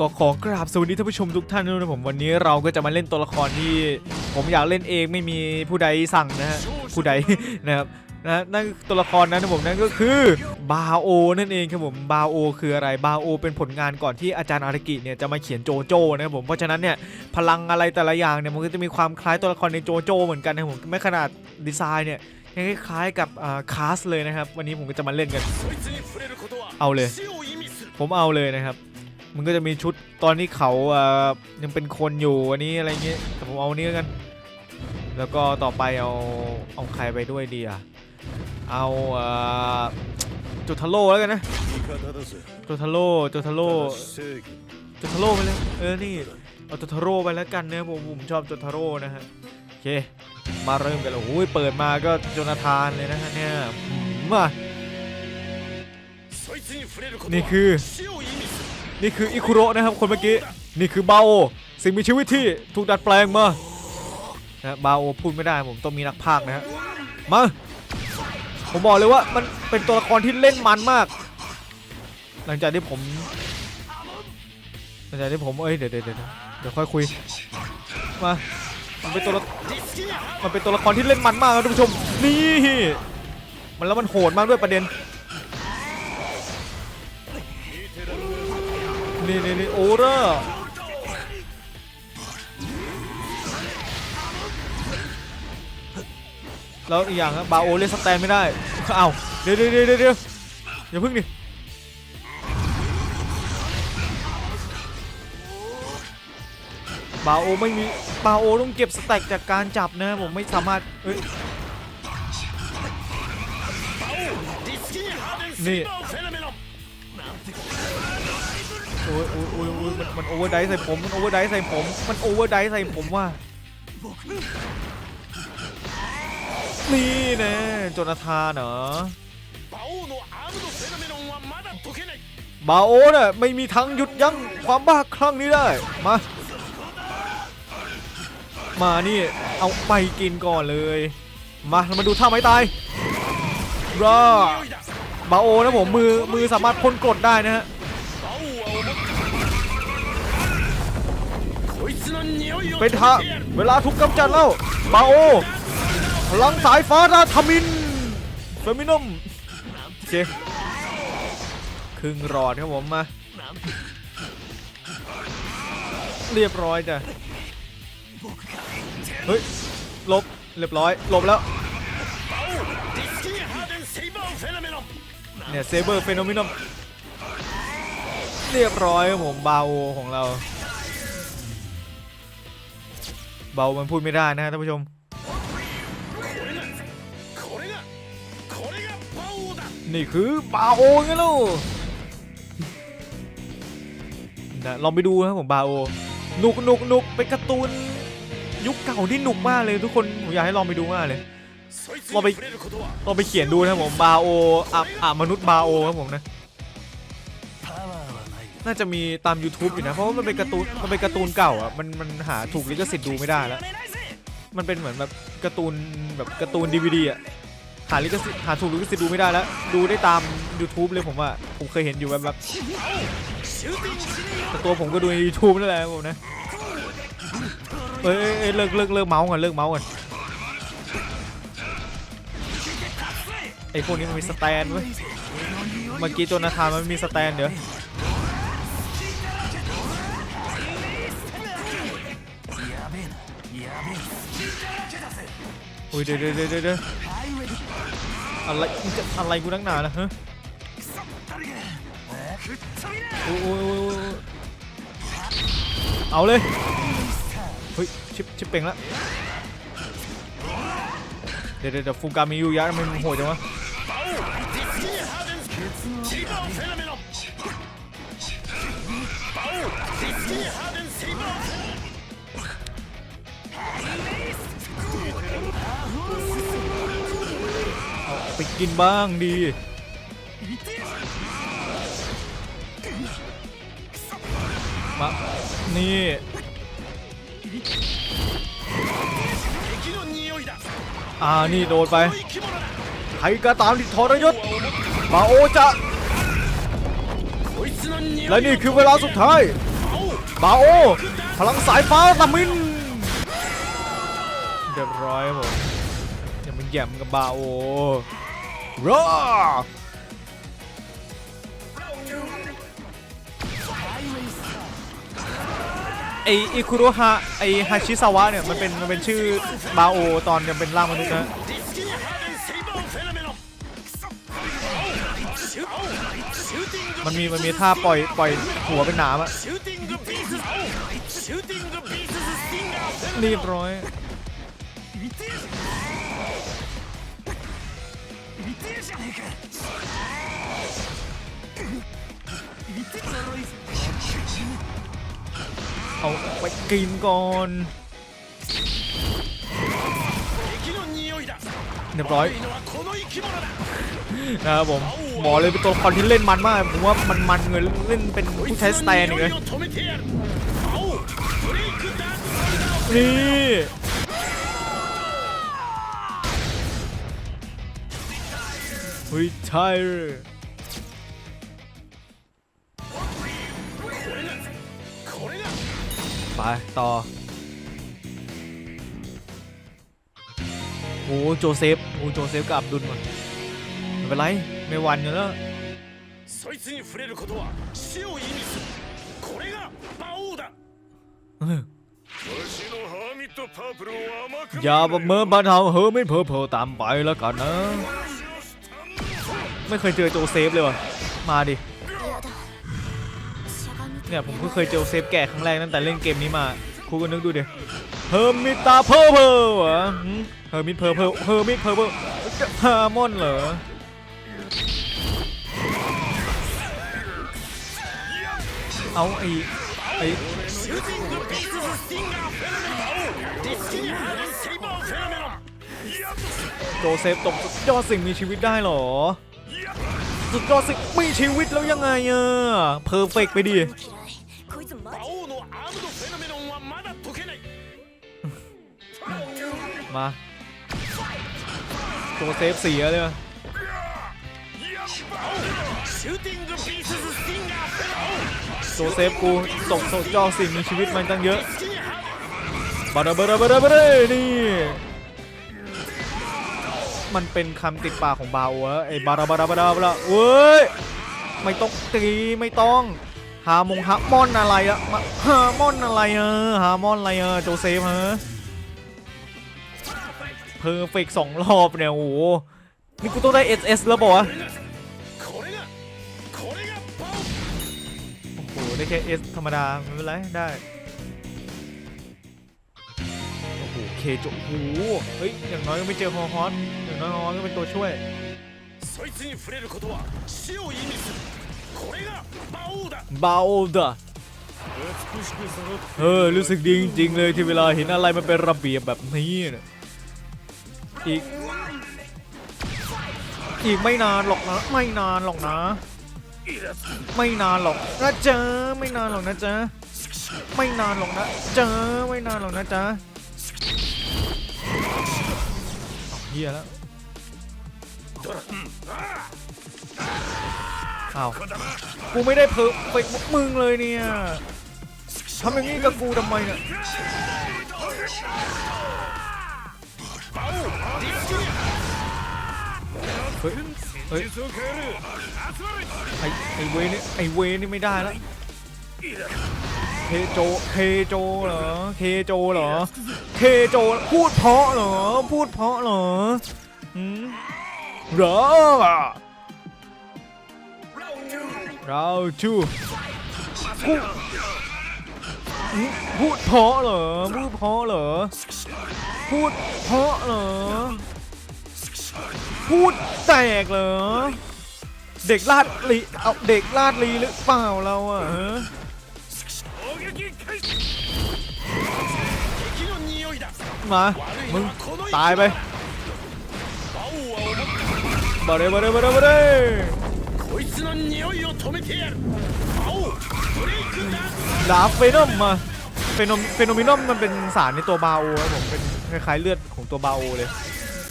ก็ขอกราบสวัสดีท่านผู้ชมทุกท่านด้วยนะผมวันนี้เราก็จะมาเล่นตัวละครที่ ผมอยากเล่นเองไม่มีผู้ใดสั่งนะฮะผู้ใดนะครับนะนั่นตัวละครนั้นนะผมนั่นก็คือบาโอนั่นเองครับผมบาโอคืออะไรบาโอเป็นผลงานก่อนที่อาจารย์อารากิเนี่ยจะมาเขียนโจโจ้นะครับผมเพราะฉะนั้นเนี่ยพลังอะไรแต่ละอย่างเนี่ยมันก็จะมีความคล้ายตัวละครในโจโจ้เหมือนกันนะครับผมไม่ขนาดดีไซน์เนี่ยยังคล้ายๆกับคาสเลยนะครับวันนี้ผมก็จะมาเล่นกัน เอาเลย ผมเอาเลยนะครับ มันก็จะมีชุดตอนที่เขาเอ่อยังเป็นคนอยู่อันนี้อะไรเงี้ยแต่ผมเอานี้กัน แล้วก็ต่อไปเอาเอาใครไปด้วยดีอะเอาเอ่อจุทาโร่แล้วกันนะจุทาโร่จุทาโร่จุทาโร่ไปเลยเออนี่เอาจุทาโร่ไปแล้วกันนะผมผมชอบจุทาโร่นะฮะโอเคมาเริ่มกันเลยโอ้ยเปิดมาก็โจนาธานเลยนะฮะเนี่ยมานี่คือ นี่คืออิคุโระนะครับคนเมื่อกี้ นี่คือบาโอสิ่งมีชีวิตที่ถูกดัดแปลงมานะบาโอพูดไม่ได้ผมต้องมีนักพากนะฮะมาผมบอกเลยว่ามันเป็นตัวละครที่เล่นมันมาก หลังจากที่ผมหลังจากที่ผมเอ้ยเดี๋ยวเดี๋ยวเดี๋ยวเดี๋ยวค่อยคุยมามันเป็นตัวละมันเป็นตัวละครที่เล่นมันมากนะท่านผู้ชมนี่มันแล้วมันโหดมากด้วยประเด็น นี่นี่นี่โอเรอร์แล้วอีกอย่างครับบาโอเล่นสแตนไม่ได้เอ้าเดี๋ยวเดี๋ยวเดี๋ยวเดี๋ยวอย่าพึ่งดิบาโอไม่มีบาโอต้องเก็บสแต็กจากการจับนะผมไม่สามารถเอ้ยนี่ โอ้ยโอ้ยโอ้ยโอ้ยมันมันโอเวอร์ไดใส่ผม มันโอเวอร์ไดใส่ผม มันโอเวอร์ไดใส่ผมว่านี่แน่โจนาธานเหรอบาโอเนี่ยไม่มีทางหยุดยั้งความบ้าคลั่งนี้ได้ มา มานี่ เอาไปกินก่อนเลย มาเรามาดูท่าไม้ตายรอบาโอนะผมมือมือสามารถพ่นกรดได้นะฮะ เป็นทางเวลาถูกกำจัดแล้วบาโอพลังสายฟ้าราทมินเฟมินอมเคครึ่งรอดครับผมมา เรียบร้อยจ้ะเฮ้ยลบเรียบร้อยลบแล้วเนี่ยเซเบอร์เฟโนมินอมเรียบร้อยครับผมบาโอของเรา เบามันพูดไม่ได้นะฮะท่านผู้ชมนี่คือบาโอไงลูกนะลองไปดูนะครับผมบาโอหนุกหนุกหนุกเป็นการ์ตูนยุคเก่าที่หนุกมากเลยทุกคนผมอยากให้ลองไปดูมากเลยลองไปลองไปเขียนดูนะครับผมบาโออะอะมนุษย์บาโอครับผมนะ น่าจะมีตาม YouTube อยู่นะ เพราะว่ามันเป็นการ์ตูนมันเป็นการ์ตูนเก่าอะมันมันหาถูกลิขสิทธิ์ดูไม่ได้แล้ว มันเป็นเหมือนแบบการ์ตูนแบบการ์ตูนดีวีดีอะหาลิขสิทธิ์หาถูกลิขสิทธิ์ดูไม่ได้แล้ว ดูได้ตาม YouTube เลยผมว่าผมเคยเห็นอยู่แบบแบบแต่ตัวผมก็ดูใน YouTube นั่นแหละผมนะเอ้ยเลิกเลิกเลิกเมาส์กันเลิกเมาส์กันไอ้พวกนี้มันมีสแตนเว้ยเมื่อกี้ตัวนาธานมันไม่มีสแตนเดี๋ยว อ้ยเดี๋ยวเดี๋ยวเดี๋ยวอะไรจะอะไรกูนักหนานะฮะโอ้ยโอ้ยเอาเลย เฮ้ย ชิปชิปเป่งล้วเดี๋ยวเดี๋ยวฟูกามิยูยะมมันโหดจังวะเไปกินบ้างดีมานี่อ่านี่โดนไปใครก็ตามที่ทรยศมาโอจะและนี่คือเวลาสุดท้ายบาโอ พลังสายฟ้าตะมินเรียบร้อยผมอย่ามาแย่มกับบาโอ ไออิคุโรฮะไอฮาชิซาวะเนี่ย มันเป็นมันเป็นชื่อบาโอตอนยังเป็นร่างมนุษย์นะมันมีมันมีท่าปล่อยปล่อยหัวเป็นน้ำอะรีบร้อย เอาไปกินก่อนเรียบร้อยนะครับผมหมอเลยเป็นตัวละครที่เล่นมันมากผมว่ามันมันเงินเล่นเป็นผู้ใช้สแตนเลยนี่ เฮ้ยใช่เลย これだ ไปต่อโอ้โจเซฟโอ้โจเซฟกับอับดุลว่ะไม่เป็นไรไม่หวันอยู่แล้ว そいつに触れることは死を意味するこれが魔王だ เออ わしのハーミットパープルを甘く อย่าประเมินบันเทาเฮ้อไม่เพอเพอตามไปแล้วกันนะ ไม่เคยเจอโจเซฟเลยวะมาดิ เนี่ยผมก็เคยเจอเซฟแก่ครั้งแรกตั้งแต่เล่นเกมนี้มาครูก็นึกดูเดียวเฮอร์มิตาเพอร์เพอร์เหรเฮอร์มิตเพอร์เพอร์เฮอร์มิตเพอร์เพอร์ฮาร์มอนเหรอเอาไอ้ไอโจเซฟตกยอดสิ่งมีชีวิตได้เหรอ สุดยอดสิมีชีวิตแล้วยังไงเออเพอร์เฟกไปดีมาตัวเซฟเสียเลยตัวเซฟกูตกโซจอสิ่มีชีวิตมันตั้งเยอะบาร์เบอร์เบอร์เบอร์นี่ มันเป็นคำติดปากของบาวอไอ้บาราบาราบาราบาราเอ้ยไม่ต้องตีไม่ต้องฮามงฮามอนอะไรอะฮามอนอะไรเออฮามอนอะไรเออโจเซฟเออเพอร์เฟกสองรอบเนี่ยโอ้โหนี่กูต้องได้ SS แล้วบอกวะโอ้โหได้แค่ S ธรรมดาไม่เป็นไรได้ โจโอ้เฮ้ยอย่างน้อยก็ไม่เจอฮอฮอสอย่างน้อยฮก็เป็นตัวช่วยเบาโอดะเออรู้สึกดีจริงๆเลยที่เวลาเห็นอะไรมันเป็นระเบียบแบบนี้เนี่ยอีกอีกไม่นานหรอกนะไม่นานหรอกนะ ไม่นานหรอกนะเจอไม่นานหรอกนะเจอไม่นานหรอกนะเจอไม่นานหรอกนะจ๊ะ เฮียแล้วอ้าวกูไม่ได้เพิ่มไปมึงเลยเนี่ยทำอย่างนี้กับกูทำไมเนี่ยเฮ้ยเฮ้ยไอไอเวนี่ไอเวนี่ไม่ได้แล้ว เคโจ เคโจเหรอ เคโจเหรอ เคโจพูดเพาะเหรอ พูดเพาะเหรอหืมเหรอเราชูพูดพูดเพาะเหรอ พูดเพาะเหรอ พูดเพาะเหรอ พูดแตกเหรอ เด็กลาดลีเอาเด็กลาดลีหรือเปล่าเราอะฮะ มา มึงตายไปบาเร่บาเร่บาเร่บาเร่ดาบเฟนอมมาเฟนอมเฟนอมินอมมันเป็นสารในตัวบาโอครับผมเป็นคล้ายๆเลือดของตัวบาโอเลย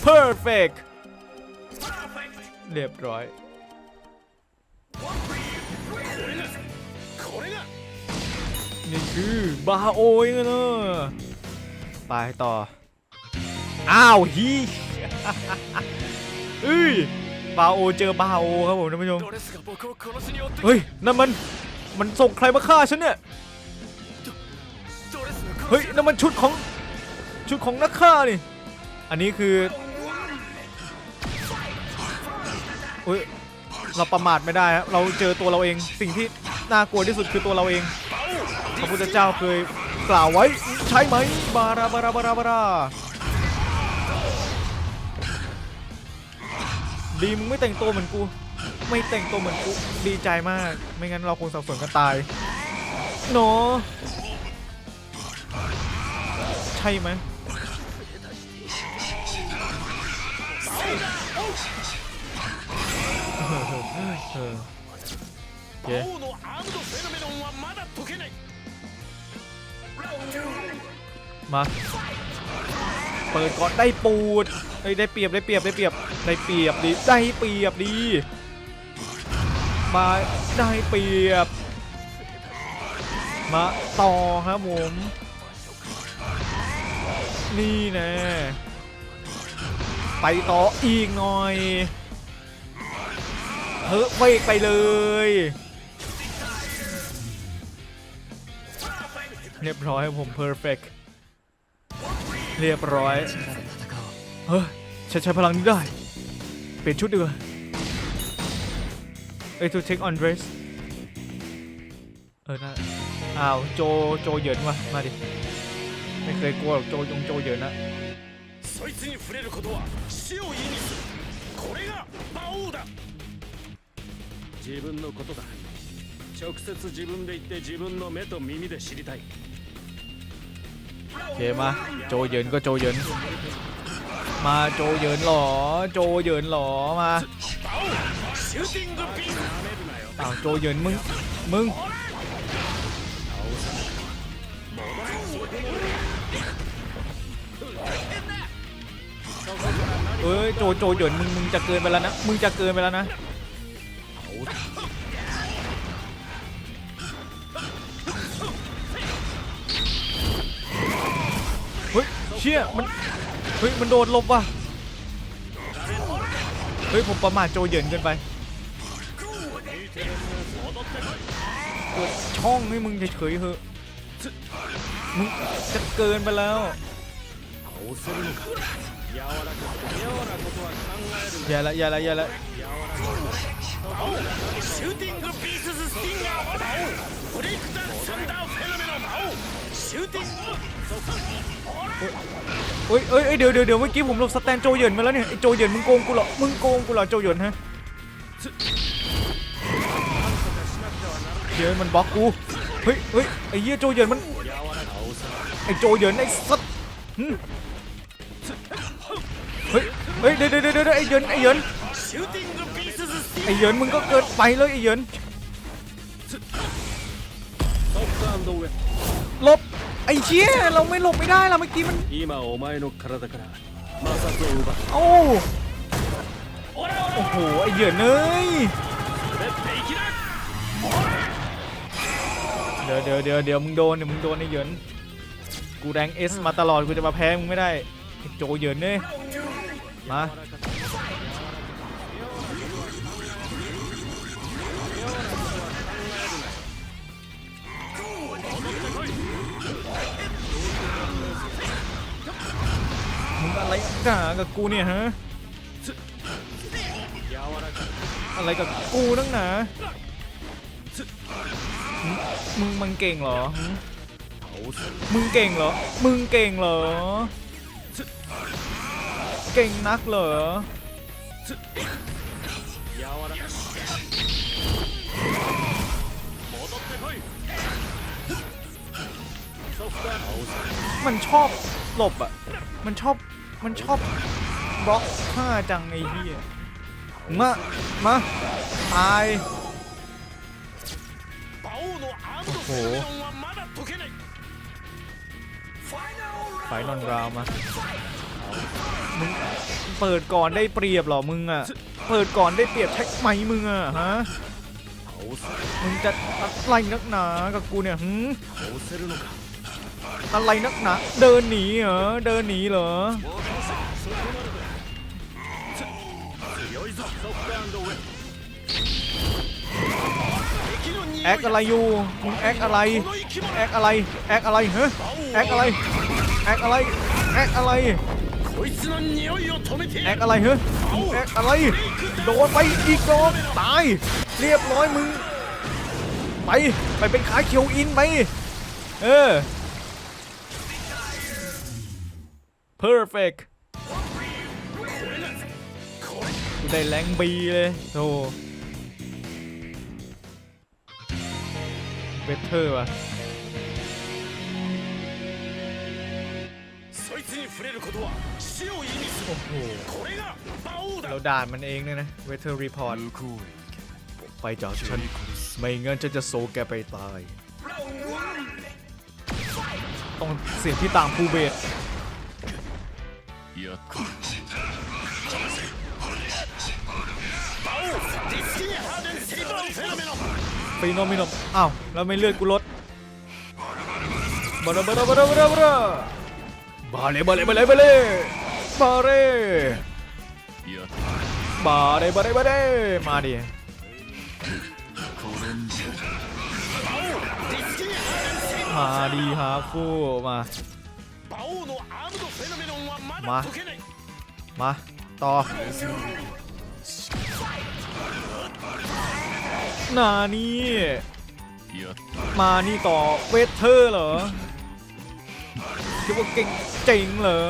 เ perfect เรียบร้อยนี่คือบาโอเองนะ ไปต่อ อ้าวฮีเอ้ยบาโอเจอบาโอครับผมท่านผู้ชม เฮ้ยนั่นมัน มันส่งใครมาฆ่าฉันเนี่ย เฮ้ยนั่นมันชุดของ ชุดของนักฆ่านี่ อันนี้คือเฮ้ยเราประมาทไม่ได้ครับเราเจอตัวเราเอง สิ่งที่น่ากลัวที่สุดคือตัวเราเอง พระพุทธเจ้าเคย กล่าวไว้ ใช่ไหม บาราบาราบาราบาราดีมึงไม่แต่งตัวเหมือนกู ไม่แต่งตัวเหมือนกู ดีใจมาก ไม่งั้นเราคงสับสนกันตายเนาะใช่ไหมเออ มาเปิดก่อนได้ปูดเอ้ยได้เปรียบได้เปรียบได้เปรียบได้เปรียบดีได้เปรียบดีมาได้เปรียบ มาต่อครับผมนี่แน่ไปต่ออีกหน่อยเฮ้ยไปเลย เรียบร้อยครับผม perfect เรียบร้อย เฮ้ยฉันใช้พลังนี้ได้ เปลี่ยนชุดดีกว่าเอ้ย to take on dress เออน่าอ้าว โจ โจเหยินว่ะมาดิ ไม่เคยกลัวหรอกโจยงโจเหยินนะ そいつに触れることは死を意味するこれが魔王だ自分のことだ 直接自分で言って自分の目と耳で知りたい โอเคมา โจเหยินก็โจเหยิน มาโจเหยินเหรอ โจเหยินเหรอ มา 魔王シューティングビームなめるなよ อ้าว โจเหยินมึง มึง เอ้ย โจ โจเหยินมึง มึงจะเกินไปแล้วนะ มึงจะเกินไปแล้วนะ ชี่ยมันเฮ้ยมันโดนลบว่ะเฮ้ยผมประมาทโจเย็นเกินไปเปิดช่องให้มึงเฉยๆเถอะมึงจะเกินไปแล้วอย่าละอย่าละอย่าละ เฮ้ยเฮ้ยเดี๋ยวเดี๋ยวเดี๋ยวเมื่อกี้ผมลบสแตนโจเหยินมาแล้วเนี่ยไอโจเหยินมึงโกงกูเหรอ มึงโกงกูเหรอโจเหยินฮะเดี๋ยวมันบล็อกกู เฮ้ยเฮ้ยไอ้เหี้ยโจเหยินมันไอ้โจเยินไอ้สัตเฮ้ยเฮ้ยเดี๋ยวเดี๋ยวเดี๋ยวไอ้เยินไอ้เยินไอ้เยินมึงก็เกินไปเลยไอ้เยินลบ ไอ้เชี่ยเราไม่หลบไม่ได้ละเมื่อกี้มัน 今お前の体から摩擦を奪っ โอ้โอ้โห ไอ้เหยินเอ้ย 滑っていきな เดี๋ยวเดี๋ยวเดี๋ยวเดี๋ยวมึงโดนเดี๋ยวมึงโดนไอ้เหยินกูแรงเอสมาตลอดกูจะมาแพ้มึงไม่ได้ไอ้โจเหยินเนี่ยมา กากับกูเนี่ยฮะ อะไรกับกูนั่งหนา มึงมันเก่งเหรอ มึงเก่งเหรอ มึงเก่งเหรอ เก่งนักเหรอมันชอบหลบอะ มันชอบ มันชอบบล็อกห้าจังไอ้เหี้ยมา มา ตาย โอ้โห ไฟนอนราวมา มึงเปิดก่อนได้เปรียบหรอมึงอะ เปิดก่อนได้เปรียบแท็กไหมมึงอะฮะ มึงจะอะไรนักหนากับกูเนี่ยหื อะไรนักหนาเดินหนีเหรอเดินหนีเหรอแอคอะไรอยู่มึงแอคอะไรแอคอะไรแอคอะไรเฮ้แอคอะไรแอคอะไรแอคอะไรแอคอะไรเฮ้แอคอะไรโดนไปอีกโดนตายเรียบร้อยมึงไปไปเป็นขาเขียวอินไปเออ perfect ได้แรงบีเลยโธ่ better ว่ะโอ้โหเราด่านมันเองเลยนะ weather report ไปจากฉัน ไม่งั้นฉันจะโซแกไปตาย ต้องเสียงที่ต่างภูเบศ やっこฟีโนมิโนอ้าวแล้วไม่เลือดกูลดบาร์บาร์บาร์บาร์บาร์บาเล่บาเล่บาเล่บาเล่บาร์บาเล่บาร์บาเล่มาดิมาดีฮาคู่มา มา มา ต่อ นานี่ มานี่ต่อเวทเธอเหรอคิดว่าเก่งเจ๋งเหรอ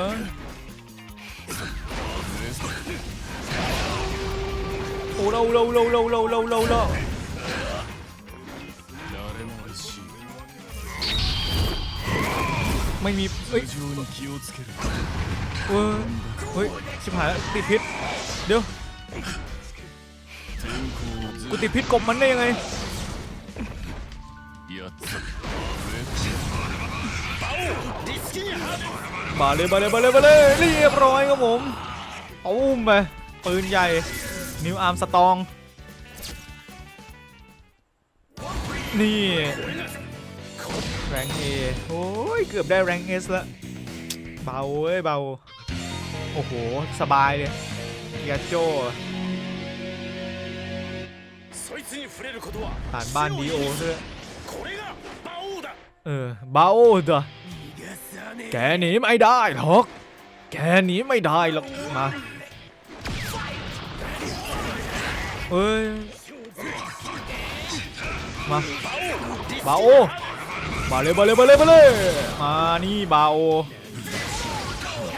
โอ้เราเราเราเราเราเราเราเราไม่มีเฮ้ย เฮ้ยชิบหายติดพิษเดี๋ยวกูติดพิษกบมันได้ยังไงมาเลยมาเลยมาเลยมาเลยเรียบร้อยครับผมเอาอุ้มไปปืนใหญ่นิวอาร์มสตอง นี่แรงเอโอ้ยเกือบได้แรงเอสละเบาเว้ยเบา โอ้โห สบายเลยเกีโจผ่านบ้านดีโอด้ยเออบาโอเดะแกหนีไม่ได้หรอก แกหนีไม่ได้หรอก มา เอ้ย มาบาโอมาเลยมาเลยมาเลยมาเลย มานี่บาโอ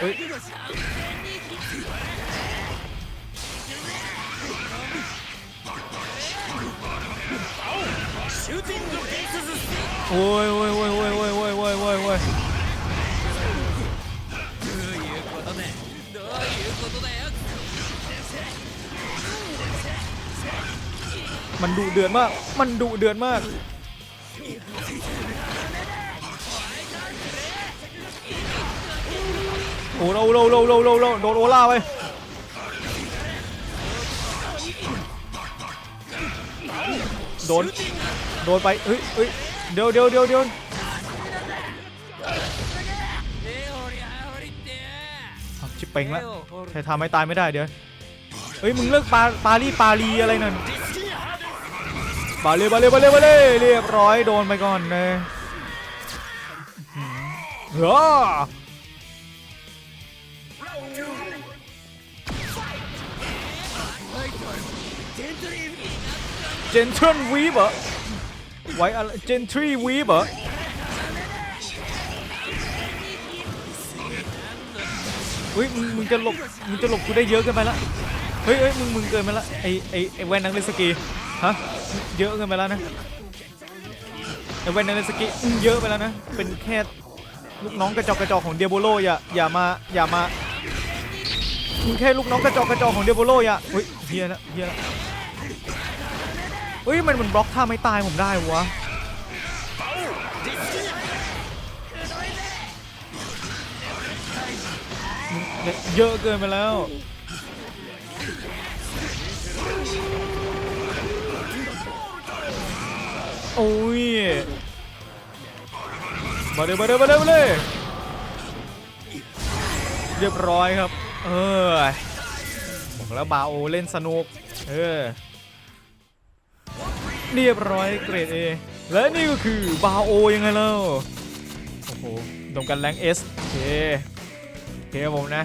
เฮ้ย โอ้ยโอ้ยโอ้ยโอ้ยโอ้ยโอ้ยโอ้ยโอ้ยโอ้ยมันดุเดือดมาก มันดุเดือดมาก โอ้เราเราเราเราเราเราโดนโอล่าไปโดน โดนไปเฮ้ยเฮ้ย เดี๋ยวเดี๋ยวเดี๋ยวเดี๋ยวอ้าวชิบเป่งละใครทำให้ตายไม่ได้เดี๋ยวเฮ้ยมึงเลิกปาปารีปารีอะไรนั่นบาเลยบาเลยบาเลยบาเลยเรียบร้อยโดนไปก่อนเลยเฮ้อเจนทรัลวีบเหรอ ไว้อะไรเจนทรีวีบเหรอเฮ้ยมึงมึงจะหลบมึงจะหลบกูได้เยอะเกินไปละเฮ้ยเฮ้ยมึงมึงเกินไปละไอไอไอแว่นนักเล่นสกีฮะเยอะเกินไปแล้วนะไอแว่นนักเล่นสกีเยอะไปแล้วนะเป็นแค่ลูกน้องกระจอกกระจอกของเดียโบโลอย่าอย่ามาอย่ามามึงแค่ลูกน้องกระจอกกระจอกของเดียโบโลอย่าเฮ้ยเฮียละเฮียละ เฮ้ยมันมันบล็อกท่าไม่ตายผมได้วะเยอะเกินไปแล้วโอ้ยมาเลยมาเลยมาเลยมาเลยเรียบร้อยครับ เออบอกแล้วบาโอเล่นสนุก เออ เรียบร้อยเกรด A และนี่ก็คือบาโอยังไงเล่าโอ้โหตรงกันแรง S โอเคโอเคผมนะ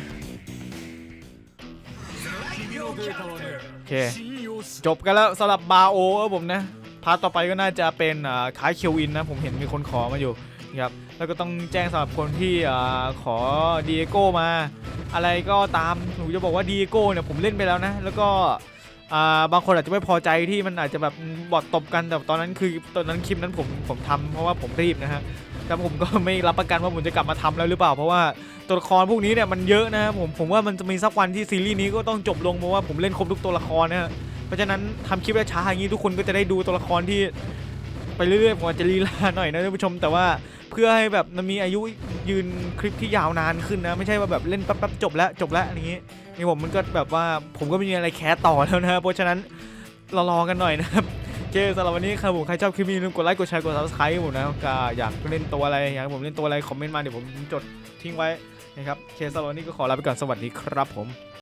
โอเคจบกันแล้วสำหรับบาโอครับผมนะพาร์ทต่อไปก็น่าจะเป็นอ่าคายเคียววินนะ ผมเห็นมีคนขอมาอยู่นะครับแล้วก็ต้องแจ้งสำหรับคนที่อ่าขอดีเอโก้มา อะไรก็ตามหนูจะบอกว่าดีเอโก้เนี่ยผมเล่นไปแล้วนะ แล้วก็ อ่าบางคนอาจจะไม่พอใจที่มันอาจจะแบบบอดตบกันแต่ตอนนั้นคือตอนนั้นคลิปนั้นผมผมทำเพราะว่าผมรีบนะฮะแต่ผมก็ไม่รับประกันว่าผมจะกลับมาทำแล้วหรือเปล่า เพราะว่าตัวละครพวกนี้เนี่ยมันเยอะนะครับผมผมว่ามันจะมีสักวันที่ซีรีส์นี้ก็ต้องจบลงเพราะว่าผมเล่นครบทุกตัวละครนะฮะเพราะฉะนั้นทำคลิปช้าอย่างนี้ทุกคนก็จะได้ดูตัวละครที่ไปเรื่อยๆผมอาจจะลีลาหน่อยนะท่านผู้ชมแต่ว่า เพื่อให้แบบมันมีอายุยืนคลิปที่ยาวนานขึ้นนะ ไม่ใช่ว่าแบบเล่นแป๊บๆจบแล้วจบแล้วอย่างนี้นี่ผมมันก็แบบว่าผมก็ไม่มีอะไรแคสต่อแล้วนะเพราะฉะนั้นรอๆกันหน่อยนะครับโอเคสำหรับวันนี้ครับผมใครชอบคลิปนี้ลืมกดไลค์กดแชร์กด subscribe ให้ผมนะก็อยากเล่นตัวอะไรอยากผมเล่นตัวอะไรคอมเมนต์มาเดี๋ยวผมจดทิ้งไว้นะครับโอเคสำหรับวันนี้ก็ขอลาไปก่อนสวัสดีครับผม